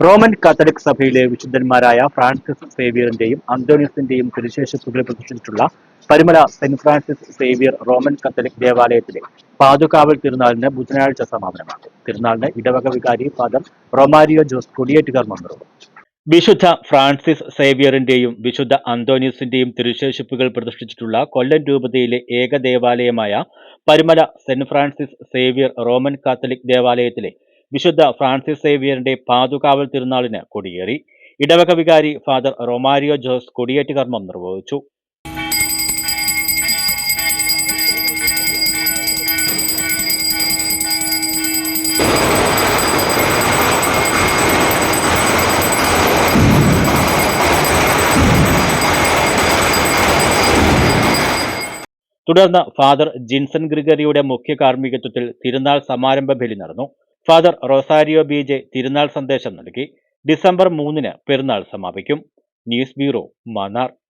Roman Catholic സഭയിലെ വിശുദ്ധന്മാരായ Francis സേവിയറിന്റെയും അന്തോണിയസിന്റെയും തിരുശേഷിപ്പുകളെ പ്രതിഷ്ഠിച്ചിട്ടുള്ള Parimala Saint Francis Xavier Roman Catholic ദേവാലയത്തിലെ പാതുകാവൽ തിരുനാളിന് ബുധനാഴ്ച സമാപനമാകും. തിരുനാളിന് ഇടവക വികാരി ഫാദർ റൊമാരിയോ ജോസ് കൊടിയേറ്റുകാർ മന്ത്രി വിശുദ്ധ ഫ്രാൻസിസ് സേവിയറിന്റെയും വിശുദ്ധ അന്തോണിയസിന്റെയും തിരുശേഷിപ്പുകൾ പ്രതിഷ്ഠിച്ചിട്ടുള്ള കൊല്ലം രൂപതയിലെ ഏക ദേവാലയമായ Parimala Saint Francis Xavier Roman Catholic ദേവാലയത്തിലെ വിശുദ്ധ ഫ്രാൻസിസ് സേവിയറിന്റെ പാതുകാവൽ തിരുനാളിന് കൊടിയേറി. ഇടവക വികാരി ഫാദർ റൊമാരിയോ ജോസ് കൊടിയേറ്റ് കർമ്മം നിർവഹിച്ചു. തുടർന്ന് ഫാദർ ജിൻസൺ ഗ്രിഗറിയുടെ മുഖ്യ കാർമ്മികത്വത്തിൽ തിരുനാൾ സമാരംഭ ബലി നടന്നു. ഫാദർ റൊസാരിയോ ജെ തിരുനാൾ സന്ദേശം നൽകി. ഡിസംബർ മൂന്നിന് പെരുന്നാൾ സമാപിക്കും. News bureau Mannar.